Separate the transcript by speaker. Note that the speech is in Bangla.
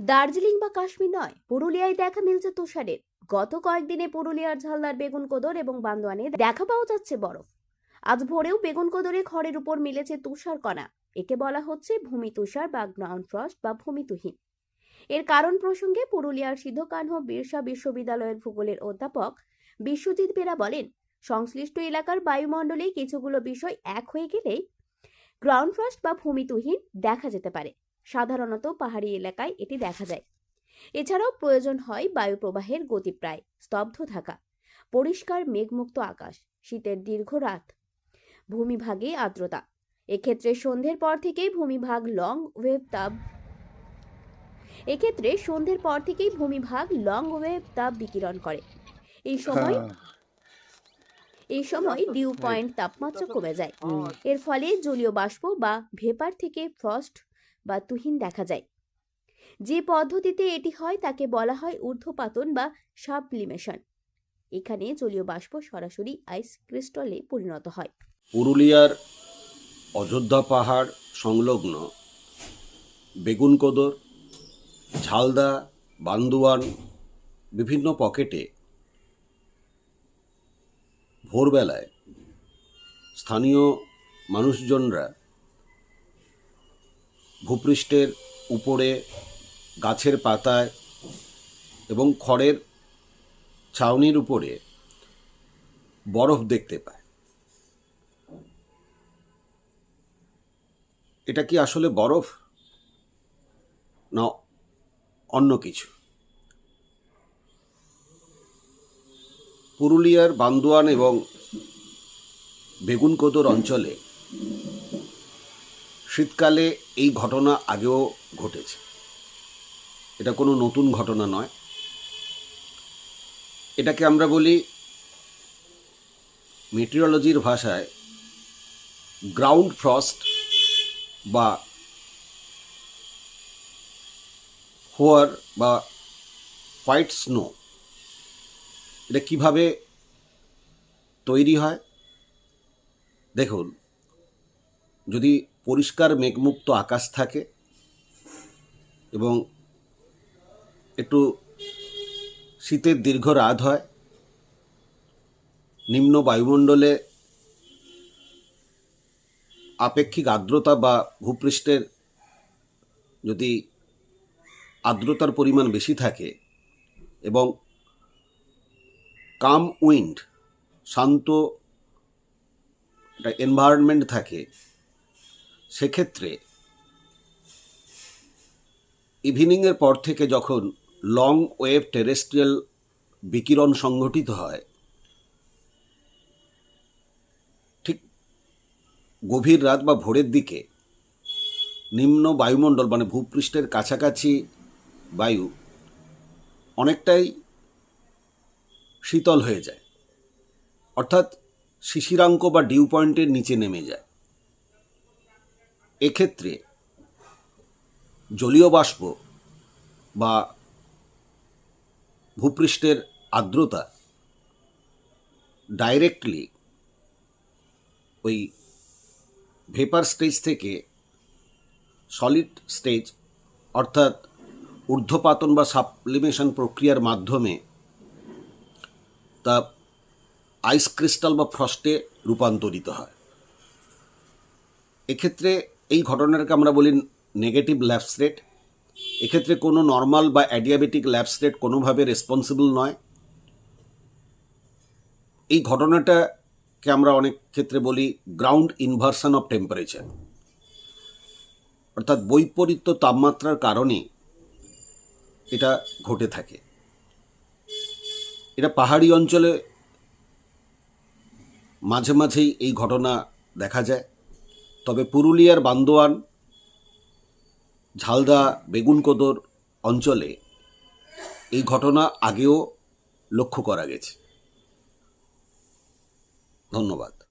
Speaker 1: দার্জিলিং বা কাশ্মীর নয়, পুরুলিয়ায় দেখা মিলছে তুষারের। গত কয়েকদিনে পুরুলিয়ার ঝালদার বেগুন কোদর এবং বান্দোয়ানে দেখা পাওয়া যাচ্ছে বরফ। আজ ভোরেও বেগুন কোদরে খড়ের উপর মিলেছে তুষার কণা একে বলা হচ্ছে ভূমি তুষার বা গ্রাউন্ড ফ্রস্ট বা ভূমিতুহীন। এর কারণ প্রসঙ্গে পুরুলিয়ার সিদ্ধকানহ বিরসা বিশ্ববিদ্যালয়ের ভূগোলের অধ্যাপক বিশ্বজিৎ বেরা বলেন, সংশ্লিষ্ট এলাকার বায়ুমণ্ডলে কিছুগুলো বিষয় এক হয়ে গেলেই গ্রাউন্ড ফ্রস্ট বা ভূমিতুহীন দেখা যেতে পারে। সাধারণত পাহাড়ি এলাকায় এটি দেখা যায়। এছাড়াও প্রয়োজন হয় বায়ু প্রবাহের গতি প্রায় স্তব্ধ থাকা পরিষ্কার মেঘমুক্ত আকাশ শীতের দীর্ঘ রাত ভূমিভাগে আর্দ্রতা। এক্ষেত্রে সন্ধ্যের পর থেকেই ভূমিভাগ লং ওয়েভ তাপ এক্ষেত্রে সন্ধ্যের পর থেকেই ভূমিভাগ লং ওয়েভ তাপ বিকিরণ করে। এই সময় এই সময় ডিউ পয়েন্ট তাপমাত্রা কমে যায়। এর ফলে জলীয় বাষ্প বা ভেপার থেকে ফ্রস্ট বা তুহিন দেখা যায়। যে পদ্ধতিতে এটি হয় তাকে বলা হয় ঊর্ধ্বপাতন বা সাবলিমেশন। এখানে জলীয় বাষ্প সরাসরি আইস ক্রিস্টলে পরিণত হয়।
Speaker 2: পুরুলিয়ার অযোধ্যা পাহাড় সংলগ্ন বেগুনকোদর ঝালদা, বান্দুয়ান বিভিন্ন পকেটে ভোরবেলায় স্থানীয় মানুষজনরা ভূপৃষ্ঠের উপরে, গাছের পাতায় এবং খড়ের ছাউনির উপরে বরফ দেখতে পায়। এটা কি আসলে বরফ? না, অন্য কিছু। পুরুলিয়ার বান্দোয়ান এবং বেগুনকোদর অঞ্চলে শীতকালে এই ঘটনা আগেও ঘটেছে। এটা কোনো নতুন ঘটনা নয়। এটাকে আমরা বলি মেটিওরোলজির ভাষায় গ্রাউন্ড ফ্রস্ট বা হোয়ার বা হোয়াইট স্নো। এটা কীভাবে তৈরি হয়? দেখুন যদি পরিষ্কার মেঘমুক্ত আকাশ থাকে এবং একটু শীতের দীর্ঘ রাত হয়, নিম্ন বায়ুমণ্ডলে আপেক্ষিক আর্দ্রতা বা ভূপৃষ্ঠের যদি আর্দ্রতার পরিমাণ বেশি থাকে এবং কাম উইন্ড শান্ত একটা এনভায়রনমেন্ট থাকে সেক্ষেত্রে ইভিনিংয়ের পর থেকে যখন লং ওয়েভ টেরেস্ট্রিয়াল বিকিরণ সংঘটিত হয়, ঠিক গভীর রাত বা ভোরের দিকে নিম্ন বায়ুমণ্ডল মানে ভূপৃষ্ঠের কাছাকাছি বায়ু অনেকটাই শীতল হয়ে যায়। অর্থাৎ শিশিরাঙ্ক বা ডিউ পয়েন্টের নিচে নেমে যায়। এক্ষেত্রে জলীয় বাষ্প বা ভূপৃষ্ঠের আর্দ্রতা ডাইরেক্টলি ওই ভেপার স্টেজ থেকে সলিড স্টেজ অর্থাৎ ঊর্ধ্বপাতন বা সাবলিমেশন প্রক্রিয়ার মাধ্যমে তা আইস ক্রিস্টাল বা ফ্রস্টে রূপান্তরিত হয়। এক্ষেত্রে এই ঘটনাটাকে আমরা বলি নেগেটিভ ল্যাপস রেট এক্ষেত্রে কোনো নর্মাল বা অ্যাডিয়াবেটিক ল্যাপস রেট কোনোভাবে রেসপন্সিবল নয়। এই ঘটনাটাকে আমরা অনেক ক্ষেত্রে বলি গ্রাউন্ড ইনভার্সন অফ টেম্পারেচার অর্থাৎ বৈপরীত্য তাপমাত্রার কারণে এটা ঘটে থাকে। এটা পাহাড়ি অঞ্চলে মাঝে মাঝেই এই ঘটনা দেখা যায়। তবে পুরুলিয়ার বান্দোয়ান ঝালদা বেগুনকোদর অঞ্চলে এই ঘটনা আগেও লক্ষ্য করা গেছে। ধন্যবাদ।